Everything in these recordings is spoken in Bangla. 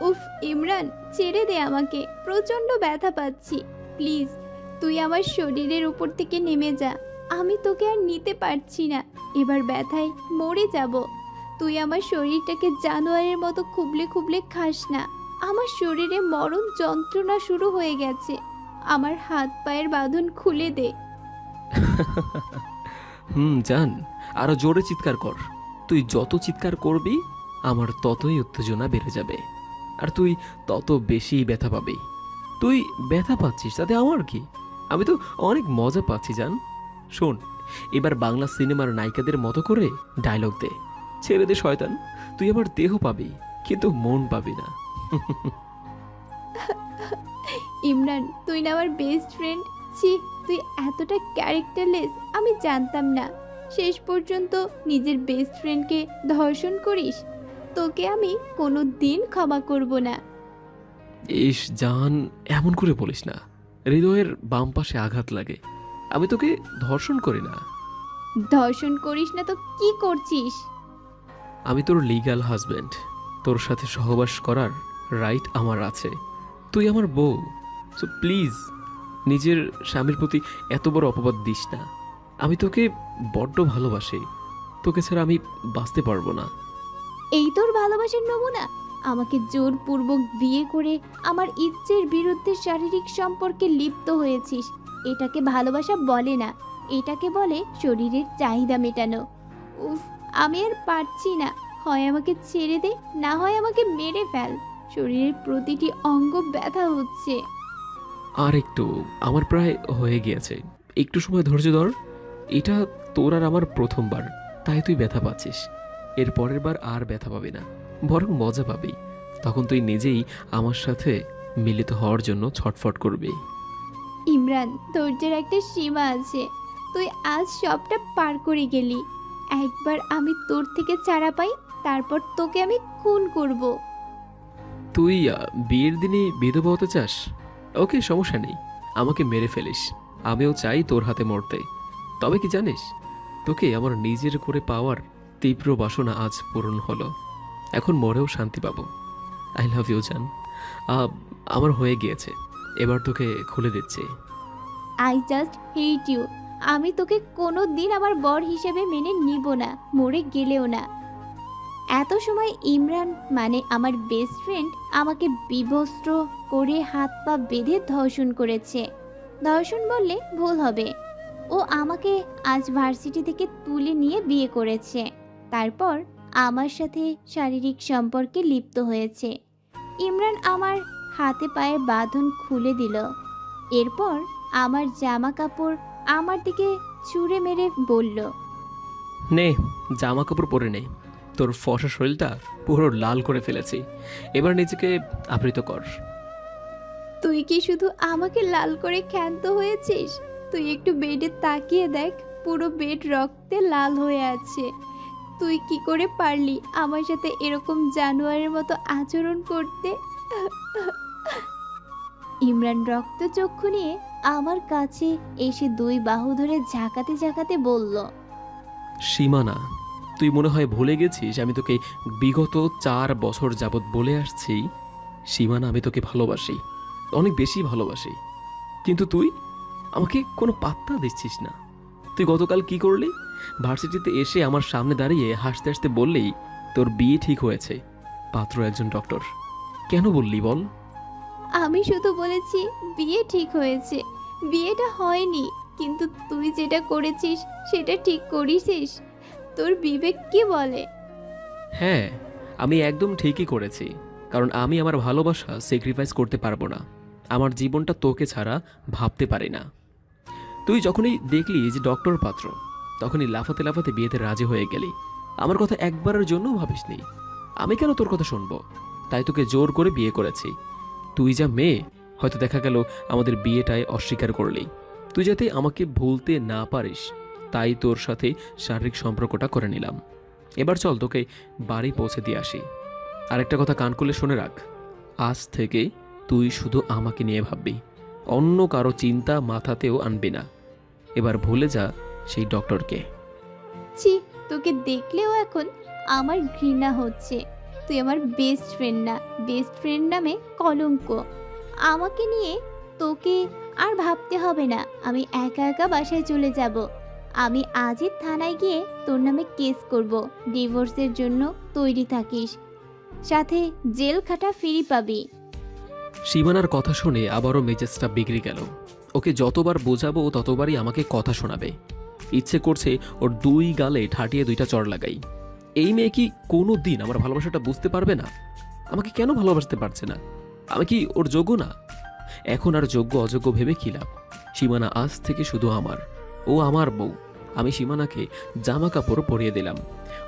উফ, ইমরান, ছেড়ে দে আমাকে। প্রচণ্ড ব্যথা পাচ্ছি। প্লিজ, তুই আমার শরীরের উপর থেকে নেমে যা। আমি তোকে আর নিতে পারছি না। এবার ব্যথায় মরে যাব। তুই আমার শরীরটাকে জানোয়ারের মতো খুবলে খুবলে খাস না। আমার শরীরে মরণ যন্ত্রণা শুরু হয়ে গেছে। আমার হাত পায়ের বাঁধন খুলে দে। হুম, জান, আরও জোরে চিৎকার কর। তুই যত চিৎকার করবি আমার ততই উত্তেজনা বেড়ে যাবে। আর তুই তত বেশি ব্যথা পাবি। তুই ব্যথা পাচ্ছিস, তাতে আমার কি? আমি তো অনেক মজা পাচ্ছি, জান। শোন, এবার বাংলা সিনেমার নায়িকাদের মতো করে ডায়লগ দে। ছেড়ে দে, শয়তান। তুই আমার দেহ পাবি, কিন্তু মন পাবি না। ইমরান, তুই না আমার বেস্ট ফ্রেন্ড ছি, তুই এতটা ক্যারেক্টারলেস আমি জানতাম না। শেষ পর্যন্ত নিজের বেস্ট ফ্রেন্ডকে ধর্ষণ করিস? তোকে আমি কোনো দিন ক্ষমা করব না। ইস জান এমন করে বলিস না। হৃদয়ের বাম পাশে আঘাত লাগে। আমি তোকে ধর্ষণ করি না। ধর্ষণ করিস না তো কি করছিস? আমি তোর লিগ্যাল হাজব্যান্ড তোর সাথে সহবাস করার রাইট আমার আছে। তুই আমার বউ। সো প্লিজ নিজের স্বামীর প্রতি এত বড় অপবাদ দিস না। আমি তোকে বড্ড ভালোবাসি। তোকে ছাড়া আমি বাঁচতে পারব না। এই তোর ভালোবাসার নমুনা? আমাকে জোরপূর্বক বিয়ে করে আমার ইচ্ছের বিরুদ্ধে শারীরিক সম্পর্কে লিপ্ত হয়েছিস। এটাকে ভালোবাসা বলে না। এটাকে বলে শরীরের চাহিদা মেটানো। উফ, আমি আর পারছি না। হয় আমাকে ছেড়ে দে, না হয় আমাকে মেরে ফেল। শরীরের প্রতিটি অঙ্গ ব্যথা হচ্ছে। আর একটু, আমার প্রায় হয়ে গিয়েছে। একটু সময় ধৈর্য ধর। এটা তোর আর আমার প্রথমবার, তাই তুই ব্যথা পাচ্ছিস। এর পরের বার আর ব্যথা পাবি না বরং মজা পাবি। তখন তুই নিজেই আমার সাথে মিলিত হওয়ার জন্য ছটফট করবি। ইমরান ধৈর্যের একটা সীমা আছে। তুই আজ সবটা পার করে গেলি। একবার আমি তোর থেকে চারা পাই তারপর তোকে আমি খুন করব। তুই আহ, বিয়ের দিনে বিধবা হতে চাস? ওকে সমস্যা নেই। আমাকে মেরে ফেলিস। আমিও চাই তোর হাতে মরতে। তবে কি জানিস তোকে আমার নিজের করে পাওয়ার তীব্র বাসনা আজ পূরণ হলো। এখন মরেও শান্তি পাবো। আই লাভ ইউ জান। আমার হয়ে গিয়েছে। এবার তোকে খুলে দিচ্ছি। আই জাস্ট হেট ইউ আমি তোকে কোনো দিন আমার বর হিসেবে মেনে নিব না, মরে গেলেও না। এত সময় ইমরান মানে আমার বেস্ট ফ্রেন্ড আমাকে বিবস্ত্র করে হাত পা বেঁধে ধর্ষণ করেছে। ধর্ষণ বললে ভুল হবে। ও আমাকে আজ ভার্সিটি থেকে তুলে নিয়ে বিয়ে করেছে। তারপর আমার সাথে শারীরিক সম্পর্কে লিপ্ত হয়েছে। ইমরান আমার হাতে পায়ে বাঁধন খুলে দিল। এরপর আমার জামা কাপড় আমার দিকে ছুঁড়ে মেরে বলল নে জামা কাপড় পরে নে। তোর ফসা শরীরটা পুরো লাল করে ফেলেছি। এবার নিজেকে আবৃত কর। তুই কি শুধু আমাকে লাল করে ক্ষান্ত হয়েছিস? তুই একটু বেডে তাকিয়ে দেখ পুরো বেড রক্তে লাল হয়ে আছে। তুই কি করে পারলি আমার সাথে এরকম জানোয়ারের মতো আচরণ করতে? ইমরান রক্তচক্ষু নিয়ে আমার কাছে এসে দুই বাহু ধরে ঝাঁকাতে ঝাঁকাতে বলল, সীমানা, তুই মনে হয় ভুলে গেছিস আমি তোকে বিগত চার বছর যাবৎ বলে আসছি। সীমানা, আমি তোকে ভালোবাসি, অনেক বেশি ভালোবাসি। কিন্তু তুই আমাকে কোনো পাত্তা দিচ্ছিস না। তুই গতকাল কি করলি? ভার্সিটিতে এসে আমার সামনে দাঁড়িয়ে হাসতে হাসতে বললেই তোর বিয়ে ঠিক হয়েছে পাত্র একজন ডক্টর। কেন বললি বল? আমি শুধু বলেছি বিয়ে ঠিক হয়েছে। বিয়েটা হয়নি কিন্তু তুই যেটা করেছিস সেটা ঠিক করেছিস। তোর বিবেক কি বলে? হ্যাঁ আমি একদম ঠিকই করেছি কারণ আমি আমার ভালোবাসা স্যাক্রিফাইস করতে পারব না। আমার জীবনটা তোকে ছাড়া ভাবতে পারি না। তুই যখনই দেখলি যে ডক্টর পাত্র তখনই লাফাতে লাফাতে বিয়েতে রাজি হয়ে গেলি। আমার কথা একবারের জন্য ভাবিসনি। আমি কেন তোর কথা শুনব? তাই তোকে জোর করে বিয়ে করেছি। তুই যা মেয়ে, হয়তো দেখা গেল আমাদের বিয়েটায় অস্বীকার করলি। তুই যাতে আমাকে ভুলতে না পারিস, তাই তোর সাথে শারীরিক সম্পর্কটা করে নিলাম। এবার চল তোকে বাড়ি পৌঁছে দিয়ে আসি। আরেকটা কথা কান খুলে শুনে রাখ। আজ থেকে তুই শুধু আমাকে নিয়ে ভাববি। অন্য কারও চিন্তা মাথাতেও আনবি না। এবার ভুলে যা সেই ডক্টরকে। ছি তোকে দেখলেও এখন আমার ঘৃণা হচ্ছে। তুই আমার বেস্ট ফ্রেন্ড না বেস্ট ফ্রেন্ড নামে কলঙ্ক। আমাকে নিয়ে তোকে আর ভাবতে হবে না আমি একা একা বাসায় চলে যাব। আমি আজই থানায় গিয়ে তোর নামে কেস করব ডিভোর্সের জন্য তৈরি থাকিস। সাথে জেল খাটা ফিরি পাবি। সীমানার কথা শুনে আবারও মেজাজটা বিগড়ে গেল। ওকে যতবার বোঝাবো ততবারই আমাকে কথা শোনাবে। ইচ্ছে করছে ওর দুই গালে ঠাটিয়ে দুইটা চড় লাগাই। এই মেয়ে কি কোনো দিন আমার ভালোবাসাটা বুঝতে পারবে না? আমাকে কেন ভালোবাসতে পারছে না? আমি কি ওর যোগ্য না? এখন আর যোগ্য অযোগ্য ভেবে কি লাভ? সীমানা আজ থেকে শুধু আমার। ও আমার বউ। আমি সীমানাকে জামা কাপড় পরিয়ে দিলাম।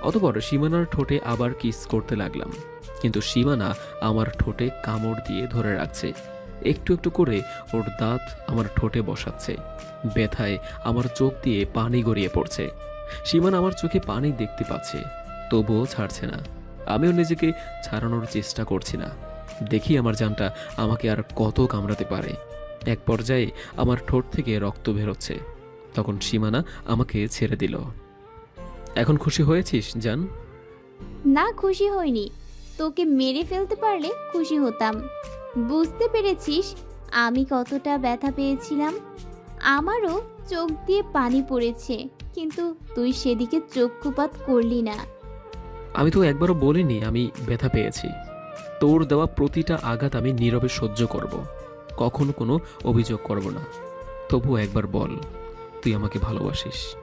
অতপর সীমানার ঠোঁটে আবার কিস করতে লাগলাম। কিন্তু সীমানা আমার ঠোঁটে কামড় দিয়ে ধরে রাখছে। একটু একটু করে ওর দাঁত আমার ঠোঁটে বসাচ্ছে। ব্যথায় আমার চোখ দিয়ে পানি গড়িয়ে পড়ছে। সীমানা আমার চোখে পানি দেখতে পাচ্ছে, তবুও ছাড়ছে না। আমিও নিজেকে ছাড়ানোর চেষ্টা করছি না। দেখি আমার জানটা আমাকে আর কত কামড়াতে পারে। এক পর্যায়ে আমার ঠোঁট থেকে রক্ত বেরোচ্ছে। তখন সীমানা আমাকে ছেড়ে দিল। এখন খুশি হয়েছিস, জান? না, খুশি হয়নি তোকে মেরে ফেলতে পারলে খুশি হতাম। বুঝতে পেরেছিস আমি কতটা ব্যথা পেয়েছিলাম? আমারও চোখ দিয়ে পানি পড়েছে কিন্তু তুই সেদিকে চক্ষুপাত করলি না। আমি তো একবারও বলিনি আমি ব্যথা পেয়েছি। তোর দেওয়া প্রতিটা আঘাত আমি নীরবে সহ্য করব কখনো কোনো অভিযোগ করব না। তবু একবার বল তুই আমাকে ভালোবাসিস।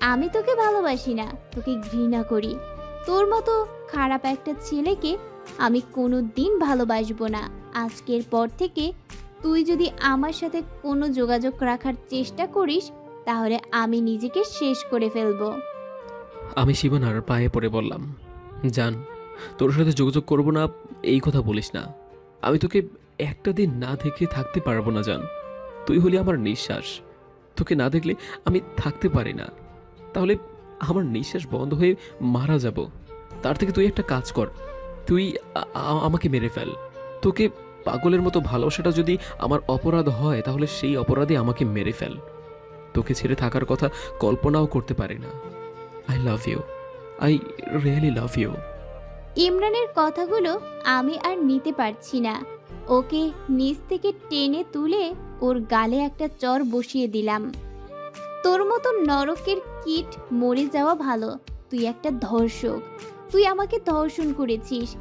আমি তোকে ভালোবাসি না তোকে ঘৃণা করি। তোর মতো খারাপ একটা ছেলেকে আমি কোনো দিন ভালোবাসবো না। আজকের পর থেকে তুই যদি আমার সাথে কোনো যোগাযোগ রাখার চেষ্টা করিস, তাহলে আমি নিজেকে শেষ করে ফেলব। আমি শিবানার পায়ে পড়ে বললাম, জান, তোর সাথে যোগাযোগ করব না, এই কথা বলিস না। আমি তোকে একটা দিন না দেখে থাকতে পারব না, জান। তুই হলি আমার নিঃশ্বাস। তোকে না দেখলে আমি থাকতে পারি না। তাহলে আমার নিঃশ্বাস বন্ধ হয়ে মারা যাব। তার থেকে তুই একটা কাজ কর তুই আমাকে মেরে ফেল। তোকে পাগলের মতো ভালোবাসাটা যদি আমার অপরাধ হয়, তাহলে সেই অপরাধে আমাকে মেরে ফেল। তোকে ছেড়ে থাকার কথা কল্পনাও করতে পারি না। I love you I really love you ইমরানের কথাগুলো আমি আর নিতে পারছি না। ওকে নিচ থেকে টেনে তুলে ওর গালে একটা চর বসিয়ে দিলাম। তোর মতো নরকের কীট মরে যাওয়া ভালো। তুই একটা ধর্ষক। তুই আমাকে ধর্ষণ করেছিস।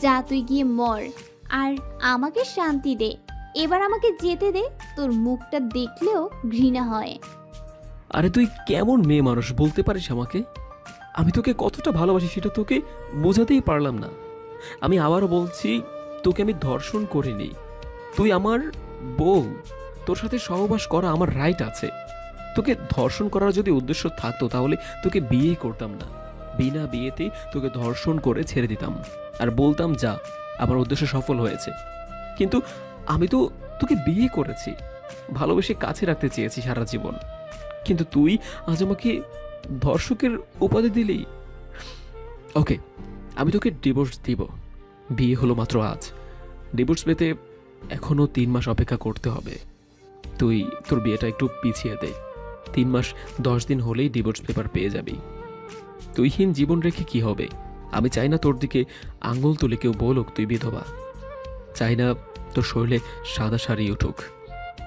যা তুই গিয়ে মর। আর আমাকে শান্তি দে। এবার আমাকে যেতে দে। তোর মুখটা দেখলেও ঘৃণা হয়। আরে তুই কেমন মেয়ে মানুষ, বলতে পারিস আমাকে? আমি তোকে কতটা ভালোবাসি সেটা তোকে বোঝাতেই পারলাম না। আমি আবারও বলছি, তোকে আমি ধর্ষণ করিনি। তুই আমার বউ। তোর সাথে সহবাস করা আমার রাইট আছে। তোকে ধর্ষণ করার যদি উদ্দেশ্য থাকতো, তাহলে তোকে বিয়েই করতাম না। বিনা বিয়েতে তোকে ধর্ষণ করে ছেড়ে দিতাম। আর বলতাম, যা, আমার উদ্দেশ্য সফল হয়েছে। কিন্তু আমি তো তোকে বিয়ে করেছি। ভালোবেসে কাছে রাখতে চেয়েছি সারা জীবন। কিন্তু তুই আজ আমাকে ধর্ষকের উপাধি দিলি। ওকে আমি তোকে ডিভোর্স দিব। বিয়ে হলো মাত্র আজ। ডিভোর্স পেতে এখনও তিন মাস অপেক্ষা করতে হবে। তুই তোর বিয়েটা একটু পিছিয়ে দে। তিন মাস দশ দিন হলেই ডিভোর্স পেপার পেয়ে যাবি। তুইহীন জীবন রেখে কি হবে? আমি চাই না তোর দিকে আঙুল তুলে কেউ বলুক তুই বিধবা। চাই না তোর শরীরে সাদা শাড়ি উঠুক।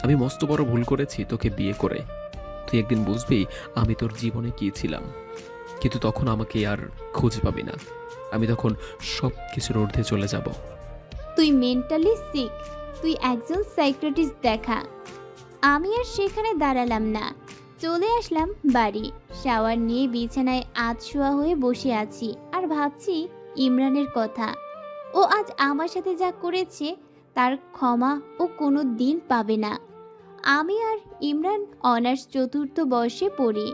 আমি মস্ত বড় ভুল করেছি তোকে বিয়ে করে। তুই একদিন বুঝবি আমি তোর জীবনে কি ছিলাম। কিন্তু তখন আমাকে আর খুঁজে পাবি না। আমি তখন সব কিছুর ঊর্ধ্বে চলে যাব। তুই মেন্টালি সিক তুই একজন সাইক্রেটিস্ট দেখা। আমি আর সেখানে দাঁড়ালাম না। চলে আসলাম বাড়ি। শাওয়ার নিয়ে বিছানায় আজ শোয়া হয়ে বসে আছি আর ভাবছি ইমরানের কথা। ও আজ আমার সাথে যা করেছে তার ক্ষমা ও কোনো দিন পাবে না। আমি আর ইমরান অনার্স চতুর্থ বর্ষে পড়ি।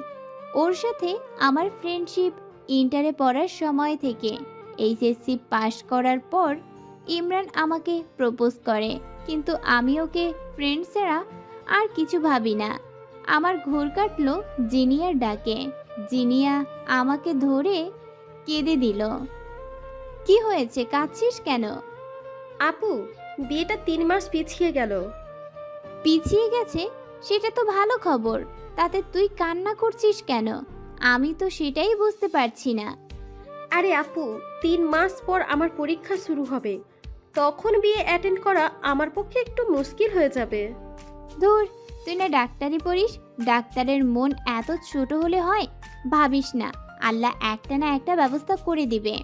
ওর সাথে আমার ফ্রেন্ডশিপ ইন্টারে পড়ার সময় থেকে এইচএসসি পাশ করার পর ইমরান আমাকে প্রপোজ করে। কিন্তু আমি ওকে ফ্রেন্ড ছাড়া আর কিছু ভাবি না। আমার ঘোর কাটলো জিনিয়ার ডাকে। জিনিয়া আমাকে ধরে কেঁদে দিল। কি হয়েছে? কাঁদছিস কেন? আপু বিয়েটা তিন মাস পিছিয়ে গেল। পিছিয়ে গেছে? সেটা তো ভালো খবর। তাতে তুই কান্না করছিস কেন? আমি তো সেটাই বুঝতে পারছি না। আরে আপু তিন মাস পর আমার পরীক্ষা শুরু হবে। তখন বিয়ে অ্যাটেন্ড করা আমার পক্ষে একটু মুশকিল হয়ে যাবে। ধুর তুই না ডাক্তারি পড়িস? ডাক্তারের মন এত ছোট হলে হয়? ভাবিস না, আল্লাহ একটা না একটা ব্যবস্থা করে দিবে।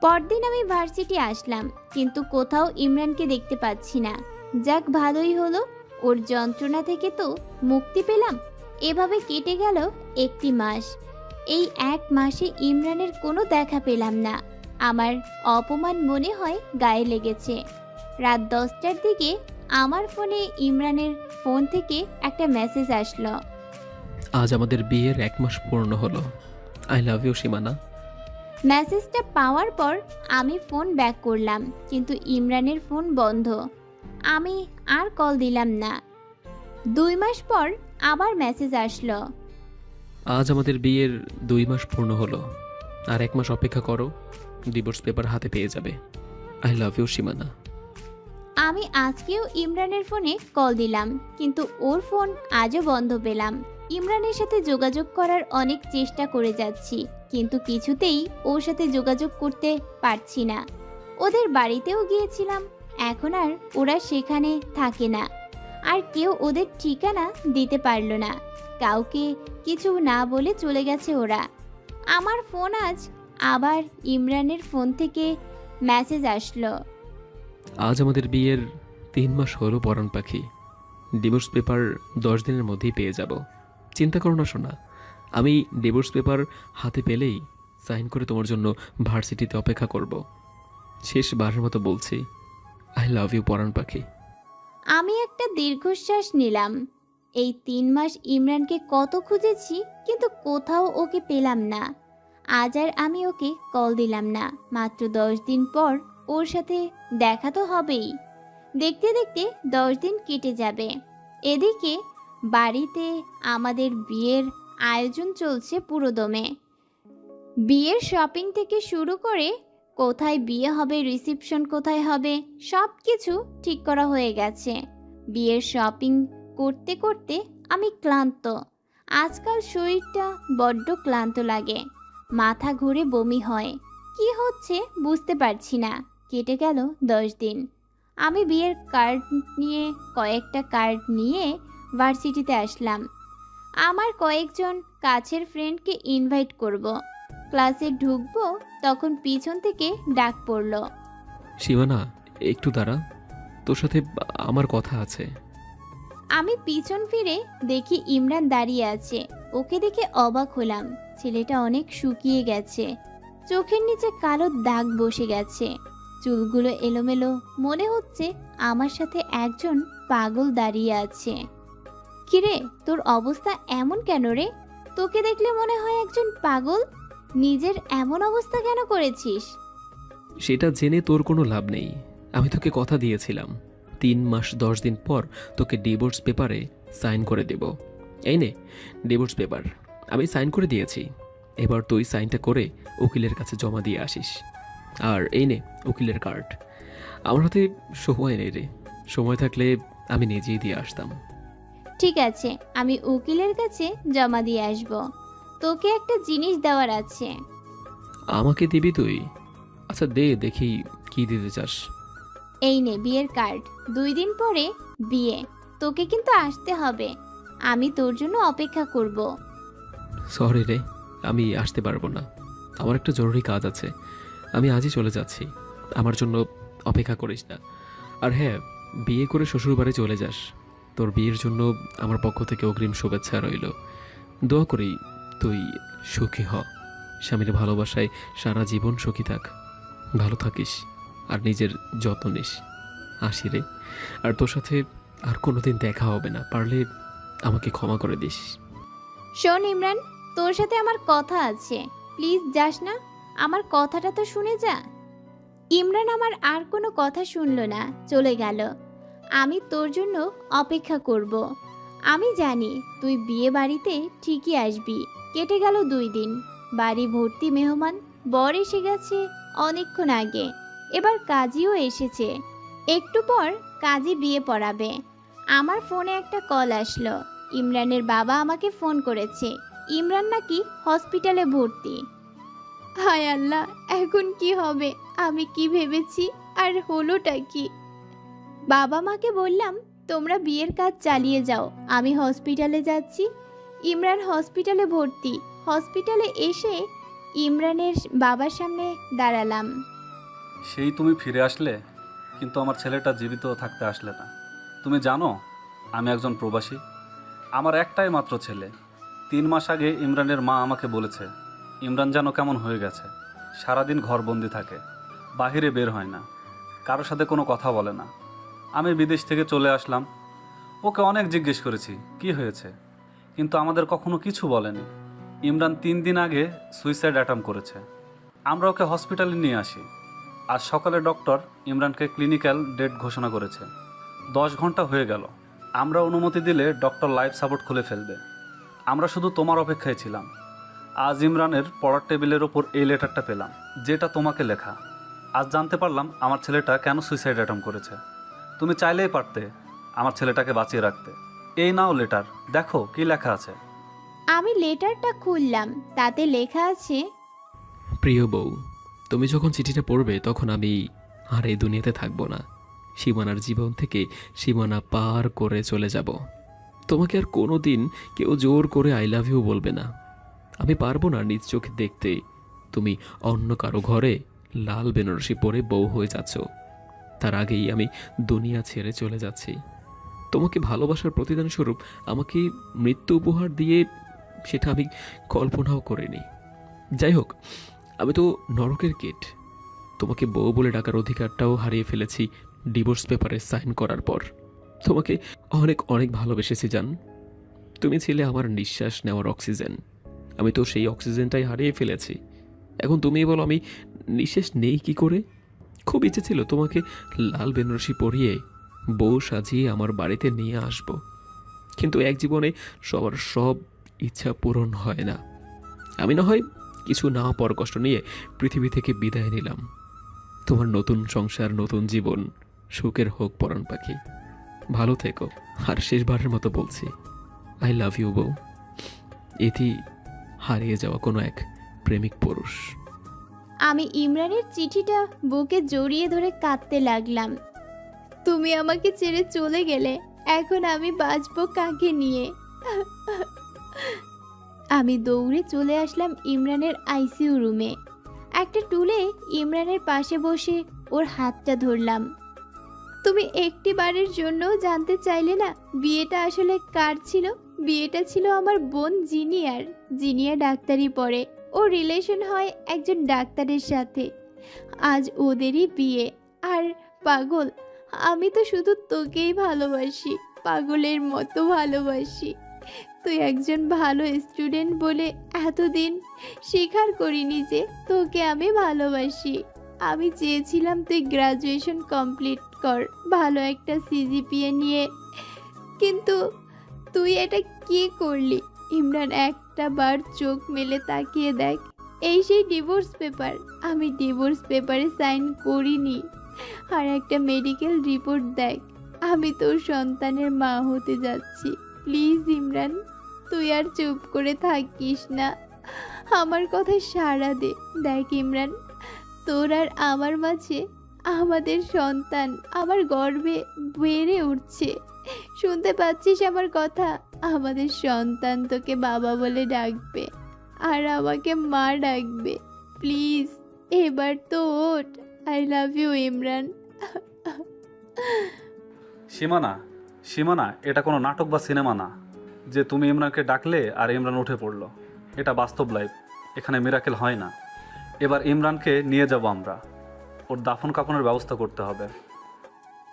পরদিন আমি ভার্সিটি আসলাম, কিন্তু কোথাও ইমরানকে দেখতে পাচ্ছি না। যাক, ভালোই হলো। ওর যন্ত্রণা থেকে তো মুক্তি পেলাম। এভাবে কেটে গেল একটি মাস। এই এক মাসে ইমরানের কোনো দেখা পেলাম না। আমার অপমান মনে হয় গায়ে লেগেছে। রাত দশটার দিকে আমার ফোনে ইমরানের ফোন থেকে একটা মেসেজ আসলো। আজ আমাদের বিয়ের এক মাস পূর্ণ হলো। আই লাভ ইউ সীমানা। মেসেজটা পাওয়ার পর আমি ফোন ব্যাক করলাম কিন্তু ইমরানের ফোন বন্ধ। আমি আর কল দিলাম না। দুই মাস পর আবার মেসেজ আসলো। আজ আমাদের বিয়ের দুই মাস পূর্ণ হলো। আর এক মাস অপেক্ষা করো ডিভোর্স পেপার হাতে পেয়ে যাবে। আই লাভ ইউ সীমানা। আমি আজকেও ইমরানের ফোনে কল দিলাম, কিন্তু ওর ফোন আজও বন্ধ পেলাম। ইমরানের সাথে যোগাযোগ করার অনেক চেষ্টা করে যাচ্ছি, কিন্তু কিছুতেই ওর সাথে যোগাযোগ করতে পারছি না। ওদের বাড়িতেও গিয়েছিলাম, এখন আর ওরা সেখানে থাকে না। আর কেউ ওদের ঠিকানা দিতে পারল না, কাউকে কিছু না বলে চলে গেছে ওরা। আমার ফোন আজ আবার ইমরানের ফোন থেকে মেসেজ আসলো। আজ আমাদের বিয়ের তিন মাস হলো পরাণ পাখি। ডিভোর্স পেপার দশ দিনের মধ্যেই পেয়ে যাব। চিন্তা করো না শোনা আমি ডিভোর্স পেপার হাতে পেলেই সাইন করে তোমার জন্য ভার্সিটিতে অপেক্ষা করব। শেষ বারের মতো বলছি আই লাভ ইউ পরাণ পাখি। আমি একটা দীর্ঘশ্বাস নিলাম। এই তিন মাস ইমরানকে কত খুঁজেছি, কিন্তু কোথাও ওকে পেলাম না। আজ আর আমি ওকে কল দিলাম না। মাত্র দশ দিন পর ওর সাথে দেখা তো হবেই। দেখতে দেখতে দশ দিন কেটে যাবে। এদিকে বাড়িতে আমাদের বিয়ের আয়োজন চলছে পুরোদমে। বিয়ের শপিং থেকে শুরু করে কোথায় বিয়ে হবে, রিসিপশন কোথায় হবে সব কিছু ঠিক করা হয়ে গেছে। বিয়ের শপিং করতে করতে আমি ক্লান্ত। আজকাল শরীরটা বড্ড ক্লান্ত লাগে। মাথা ঘুরে বমি হয়। কি হচ্ছে বুঝতে পারছি না। কেটে গেল দশ দিন। আমি বিয়ের কার্ড নিয়ে কয়েকটা কার্ড নিয়ে ভার্সিটিতে আসলাম। আমার কয়েকজন কাছের ফ্রেন্ডকে ইনভাইট করব। ক্লাসে ঢুকবো তখন পিছন থেকে ডাক পড়ল। সীমানা একটু দাঁড়া। তোর সাথে আমার কথা আছে। আমি পিছন ফিরে দেখি ইমরান দাঁড়িয়ে আছে। ওকে দেখে অবাক হলাম। ছেলেটা অনেক শুকিয়ে গেছে। চোখের নিচে কালো দাগ বসে গেছে। চুলগুলো এলোমেলো, মনে হচ্ছে আমার সাথে একজন পাগল দাঁড়িয়ে আছে। কিরে, তোর অবস্থা এমন কেন রে? তোকে দেখলে মনে হয় একজন পাগল? নিজের এমন অবস্থা কেন করেছিস? সেটা জেনে তোর কোনো লাভ নেই। আমি তোকে কথা দিয়েছিলাম। তিন মাস দশ দিন পর তোকে ডিভোর্স পেপারে সাইন করে দেব। এই নে, ডিভোর্স পেপার। আমি সাইন করে দিয়েছি। এবার তুই সাইনটা করে উকিলের কাছে জমা দিয়ে আসিস। আর এই নে উকিলের কার্ড আমার হাতে সময় নেই রে। সময় থাকলে আমি নিজেই দিয়ে আসতাম। ঠিক আছে আমি উকিলের কাছে জমা দিয়ে আসব। তোকে একটা জিনিস দেওয়ার আছে। আমাকে দিবি তুই? আচ্ছা দে দেখি কি দিতে চাস। এই নে বিয়ের কার্ড দুই দিন পরে বিয়ে। তোকে কিন্তু আসতে হবে। আমি তোর জন্য অপেক্ষা করব। সরি রে আমি আসতে পারব না। আমার একটা জরুরি কাজ আছে। আমি আজই চলে যাচ্ছি। আমার জন্য অপেক্ষা করিস না। আর হ্যাঁ বিয়ে করে শ্বশুরবাড়ি চলে যাস। তোর বিয়ের জন্য আমার পক্ষ থেকে অগ্রিম শুভেচ্ছা রইল। দোয়া করি তুই সুখী হ। স্বামীর ভালোবাসায় সারা জীবন সুখী থাক। ভালো থাকিস আর নিজের যত্ন নিস। আসি রে। আর তোর সাথে আর কোনোদিন দেখা হবে না। পারলে আমাকে ক্ষমা করে দিস। শোন ইমরান, তোর সাথে আমার কথা আছে। প্লিজ যাস না। আমার কথাটা তো শুনে যা। ইমরান আমার আর কোনো কথা শুনলো না, চলে গেল। আমি তোর জন্য অপেক্ষা করব। আমি জানি তুই বিয়ে বাড়িতে ঠিকই আসবি। কেটে গেল দুই দিন। বাড়ি ভর্তি মেহমান, বর এসে গেছে অনেকক্ষণ আগে। এবার কাজীও এসেছে। একটু পর কাজী বিয়ে পড়াবে। আমার ফোনে একটা কল আসলো। ইমরানের বাবা আমাকে ফোন করেছে। ইমরান নাকি হসপিটালে ভর্তি। হায় আল্লাহ, এখন কি হবে? আমি কি ভেবেছি? আর হলোটা কি? বাবা মাকে বললাম, তোমরা বিয়ের কাজ চালিয়ে যাও। আমি হসপিটালে যাচ্ছি। ইমরান হসপিটালে ভর্তি। হসপিটালে এসে ইমরানের বাবার সামনে দাঁড়ালাম। সেই তুমি ফিরে আসলে, কিন্তু আমার ছেলেটা জীবিত থাকতে আসলে না। তুমি জানো, আমি একজন প্রবাসী। আমার একটাই মাত্র ছেলে। তিন মাস আগে ইমরানের মা আমাকে বলেছে ইমরান যেন কেমন হয়ে গেছে। সারাদিন ঘরবন্দি থাকে। বাহিরে বের হয় না। কারোর সাথে কোনো কথা বলে না। আমি বিদেশ থেকে চলে আসলাম। ওকে অনেক জিজ্ঞেস করেছি, কি হয়েছে? কিন্তু আমাদের কখনো কিছু বলেনি। ইমরান তিন দিন আগে সুইসাইড অ্যাটাম্প করেছে। আমরা ওকে হসপিটালে নিয়ে আসি। আজ সকালে ডক্টর ইমরানকে ক্লিনিক্যাল ডেট ঘোষণা করেছে। দশ ঘণ্টা হয়ে গেল। আমরা অনুমতি দিলে ডক্টর লাইফ সাপোর্ট খুলে ফেলবে। আমরা শুধু তোমার অপেক্ষায় ছিলাম। আজ ইমরানের পড়ার টেবিলের ওপর এই লেটারটা পেলাম যেটা তোমাকে লেখা। আজ জানতে পারলাম আমার ছেলেটা কেন সুইসাইড অ্যাটেম্প করেছে। তুমি চাইলেই পারতে আমার ছেলেটাকে বাঁচিয়ে রাখতে। এই নাও লেটার দেখো কি লেখা আছে। আমি লেটারটা খুললাম তাতে লেখা আছে প্রিয় বউ তুমি যখন চিঠিটা পড়বে তখন আমি আর এই দুনিয়াতে থাকব না। সীমানার জীবন থেকে সীমানা পার করে চলে যাব। তোমাকে আর কোনো দিন কেউ জোর করে আই লাভ ইউ বলবে না। আমি পারব না নিজ চোখে দেখতে। তুমি অন্য কারও ঘরে লাল বেনারসি পরে বউ হয়ে যাচ্ছ। তার আগেই আমি দুনিয়া ছেড়ে চলে যাচ্ছি। তোমাকে ভালোবাসার প্রতিদান স্বরূপ আমাকে মৃত্যু উপহার দিয়ে সেটা আমি কল্পনাও করিনি। যাই হোক, আমি তো নরকের কিট। তোমাকে বউ বলে ডাকার অধিকারটাও হারিয়ে ফেলেছি ডিভোর্স পেপারে সাইন করার পর। তোমাকে অনেক অনেক ভালোবেসেছি জান। তুমি ছিলে আমার নিঃশ্বাস নেওয়ার অক্সিজেন। আমি তো সেই অক্সিজেনটাই হারিয়ে ফেলেছি। এখন তুমি বলো, আমি নিঃশেষ নেই কি করে? খুব ইচ্ছে ছিল তোমাকে লাল বেনারসি পরিয়ে বউ সাজিয়ে আমার বাড়িতে নিয়ে আসব। কিন্তু এক জীবনে সবার সব ইচ্ছা পূরণ হয় না। আমি না হয় কিছু না পর কষ্ট নিয়ে পৃথিবী থেকে বিদায় নিলাম। তোমার নতুন সংসার, নতুন জীবন, সুখের হোক পরাণ পাখি। ভালো থেকো। আর শেষবারের মতো বলছি আই লাভ ইউ বউ। এটি হারিয়ে যাওয়া কোনো এক প্রেমিক পুরুষ। আমি ইমরানের চিঠিটা বুকে জড়িয়ে ধরে কাঁদতে লাগলাম। তুমি আমাকে ছেড়ে চলে গেলে, এখন আমি বাঁচবো কাকে নিয়ে? আমি দৌড়ে চলে আসলাম ইমরানের আইসিইউ রুমে। একটা টুলে ইমরানের পাশে বসে ওর হাতটা ধরলাম। তুমি একটি বারের জন্যও জানতে চাইলে না, বিয়েটা আসলে কার ছিল? বিয়েটা ছিল আমার বোন জিনিয়ার। জিনিয়া ডাক্তারি পড়ে। ও রিলেশন হয় একজন ডাক্তারের সাথে। আজ ওদেরই বিয়ে। আর পাগল, আমি তো শুধু তোকেই ভালোবাসি, পাগলের মতো ভালোবাসি। তুই একজন ভালো স্টুডেন্ট বলে এতদিন স্বীকার করিনি যে তোকে আমি ভালোবাসি। আমি চেয়েছিলাম তুই গ্রাজুয়েশন কমপ্লিট কর, ভালো একটা সিজিপিএ নিয়ে। কিন্তু তুই এটা কি করলি? ইমরান একটা বার চোখ মেলে তাকিয়ে দেখ, এই সেই ডিভোর্স পেপার। আমি ডিভোর্স পেপারে সাইন করিনি। আর একটা মেডিকেল রিপোর্ট দেখ, আমি তোর সন্তানের মা হতে যাচ্ছি। প্লিজ ইমরান, তুই আর চুপ করে থাকিস না। আমার কথা সাড়া দে। দেখ ইমরান, তোর আর আমার মাঝে আমাদের সন্তান আমার গর্বে বেড়ে উঠছে। শুনতে পাচ্ছিস আমার কথা? আমাদের সন্তান তোকে বাবা বলে ডাকবে আর আমাকে মা ডাকবে। প্লিজ, এবার তো ওঠ। I love you, Imran. সীমানা সীমানা, এটা কোনো নাটক বা সিনেমা না। যে তুমি ইমরানকে ডাকলে আর ইমরান উঠে পড়ল, এটা বাস্তব লাইফ এখানে মিরাকেল হয় না। এবার ইমরানকে নিয়ে যাব আমরা। ওর দাফন কাফনের ব্যবস্থা করতে হবে।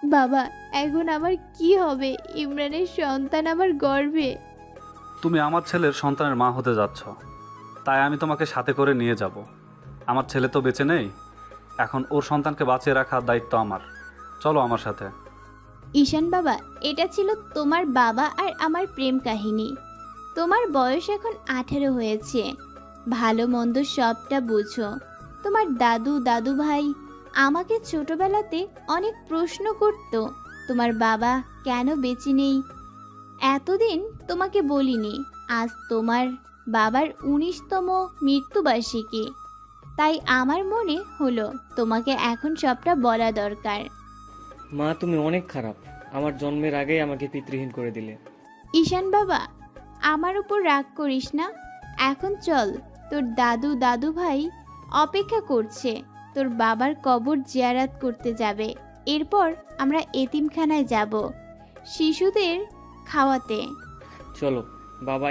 বাবা এখন আমার কি হবে? ইমরানের সন্তান আমার গর্বে। তুমি আমার ছেলের সন্তানের মা হতে যাচ্ছ। তাই আমি তোমাকে সাথে করে নিয়ে যাব। আমার ছেলে তো বেঁচে নেই। এখন ওর সন্তানকে বাঁচিয়ে রাখার দায়িত্ব আমার। চলো আমার সাথে। ঈশান বাবা এটা ছিল তোমার বাবা আর আমার প্রেম কাহিনী। তোমার বয়স এখন আঠেরো হয়েছে। ভালো মন্দ সবটা বুঝো। তোমার দাদু দাদু ভাই আমাকে ছোটবেলাতে অনেক প্রশ্ন করত তোমার বাবা কেন বেঁচে নেই? এতদিন তোমাকে বলিনি আজ তোমার বাবার উনিশতম মৃত্যুবার্ষিকী। তাই আমার মনে হলো তোমাকে এখন সবটা বলা দরকার। মা তুমি অনেক খারাপ। আমার জন্মের আগেই আমাকে পিতৃহীন করে দিলে। ঈশান বাবা আমার উপর রাগ করিস না। এখন চল তোর দাদু দাদু ভাই অপেক্ষা করছে। তোর বাবার কবর জিয়ারাত করতে যাবে। এরপর আমরা এতিমখানায় যাব শিশুদের খাওয়াতে। চলো বাবা